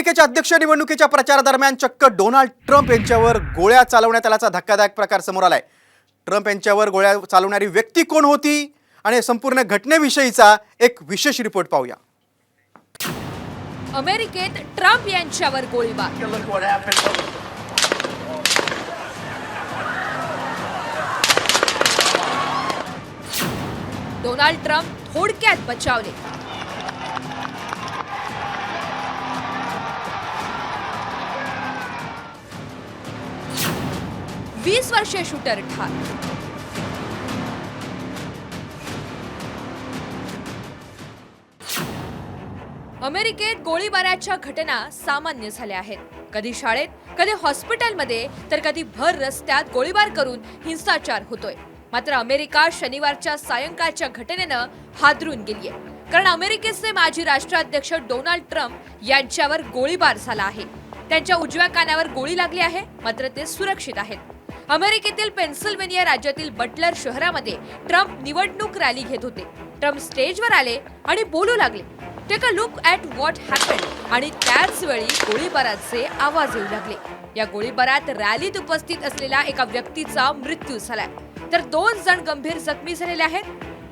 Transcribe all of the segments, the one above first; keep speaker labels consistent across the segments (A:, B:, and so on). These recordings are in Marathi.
A: अमेरिकेच्या अध्यक्ष निवडणुकीच्या प्रचारादरम्यान चक्क डोनाल्ड ट्रम्प यांच्यावर गोळ्या चालवण्यात आल्याचा धक्कादायक प्रकार समोर आलाय. ट्रम्प यांच्यावर गोळ्या चालवणारी व्यक्ती कोण होती? आणि संपूर्ण घटनेविषयीचा एक विशेष रिपोर्ट पाहूया.
B: अमेरिकेत ट्रम्प यांच्यावर गोळीबार. डोनाल्ड ट्रम्प थोडक्यात बचावले. वीस वर्षीय शूटर ठार. अमेरिकेत गोळीबाराच्या घटना सामान्य झाल्या आहेत. कधी शाळेत कधी हॉस्पिटलमध्ये तर कधी भर रस्त्यात गोळीबार करून हिंसाचार होतोय. मात्र अमेरिका शनिवारच्या सायंकाळच्या घटनेनं हादरून गेलीय. कारण अमेरिकेचे माजी राष्ट्राध्यक्ष डोनाल्ड ट्रम्प यांच्यावर गोळीबार झाला आहे. त्यांच्या उजव्या कानावर गोळी लागली आहे मात्र ते सुरक्षित आहेत. अमेरिकेतील पेन्सिल्वेनिया राज्यातील बटलर शहरामध्ये ट्रम्प निवडणूक रॅली घेत होते. ट्रम्प स्टेजवर आले आणि बोलू लागले. Take a look at what happen आणि त्याच वेळी गोळीबाराचे आवाज येऊ लागले. या गोळीबारात रॅलीत उपस्थित असलेल्या एका व्यक्तीचा मृत्यू झालाय तर दोन जण गंभीर जखमी झालेले आहेत.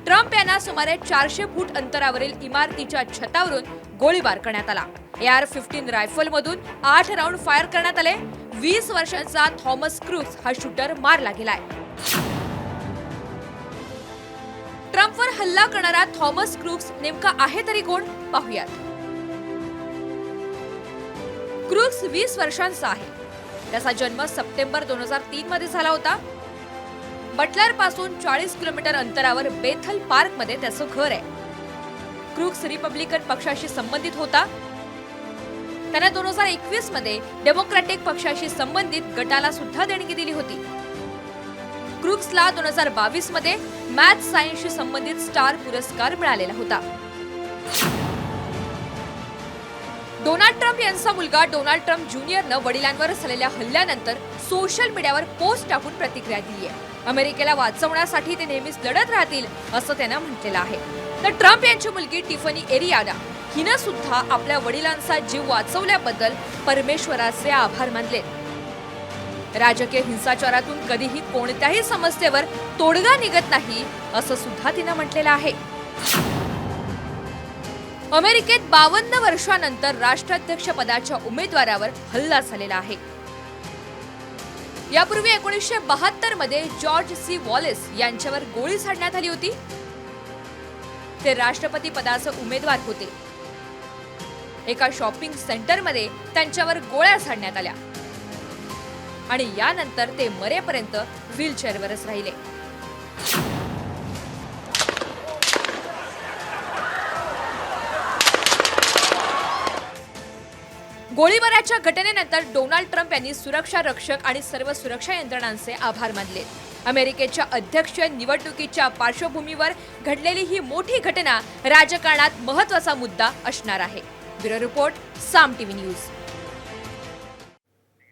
B: ट्रम्प यांना सुमारे चारशे फूट अंतरावरील इमारतीच्या छतावरून गोळीबार करण्यात आला. एआर फिफ्टीन रायफल मधून आठ राऊंड फायर करण्यात आले. वीस वर्षांचा थॉमस क्रूज हा शूटर मारला गेलाय. ट्रम्पवर हल्ला करणारा थॉमस क्रूक्स नेमका आहे तरी कोण? पाहुयात. क्रूक्स वीस वर्षांचा आहे. त्याचा जन्म सप्टेंबर दोन हजार तीन मध्ये झाला होता. बटलरपासून चाळीस किलोमीटर अंतरावर बेथल पार्कमध्ये त्याचं घर आहे. क्रूक्स रिपब्लिकन पक्षाशी संबंधित होता. त्याने दोन हजार एकवीसमध्ये डेमोक्रॅटिक पक्षाशी संबंधित गटाला सुद्धा देणगी दिली होती. क्रुक्सला दोन हजार बावीसमध्ये मॅथ सायन्सशी संबंधित स्टार पुरस्कार मिळालेला होता. डोनाल्ड ट्रम्प यांचा मुलगा डोनाल्ड ट्रम्प ज्युनियरनं वडिलांवर झालेल्या हल्ल्यानंतर सोशल मीडियावर पोस्ट टाकून प्रतिक्रिया दिली आहे अमेरिकेला वाचवण्यासाठी ते नेहमीच लढत राहतील असं त्यानं म्हटलेलं आहे. तर ट्रम्प यांची मुलगी टिफनी एरियाना. हिनं सुद्धा आपल्या वडिलांचा जीव वाचवल्याबद्दल परमेश्वराचे आभार मानले. राजकीय हिंसाचारातून कधीही कोणत्याही समस्येवर तोडगा निघत नाही असं सुद्धा तिनं म्हटलेलं आहे. अमेरिकेत बावन्न वर्षानंतर राष्ट्राध्यक्ष पदाच्या उमेदवारावर हल्ला झालेला आहे. यापूर्वी एकोणीसशे बहात्तरमध्ये जॉर्ज सी वॉलेस यांच्यावर गोळी झाडण्यात आली होती. ते राष्ट्रपती पदाचे उमेदवार होते. एका शॉपिंग सेंटरमध्ये त्यांच्यावर गोळ्या झाडण्यात आल्या. आणि यानंतर ते मरेपर्यंत व्हीलचेअरवरच राहिले. गोळीबाराच्या घटनेनंतर डोनाल्ड ट्रम्प यांनी सुरक्षा रक्षक आणि सर्व सुरक्षा यंत्रणांचे आभार मानले. अमेरिकेच्या अध्यक्ष निवडणुकीच्या पार्श्वभूमीवर घडलेली ही मोठी घटना राजकारणात महत्त्वाचा मुद्दा असणार आहे. Bureau report Saam TV news.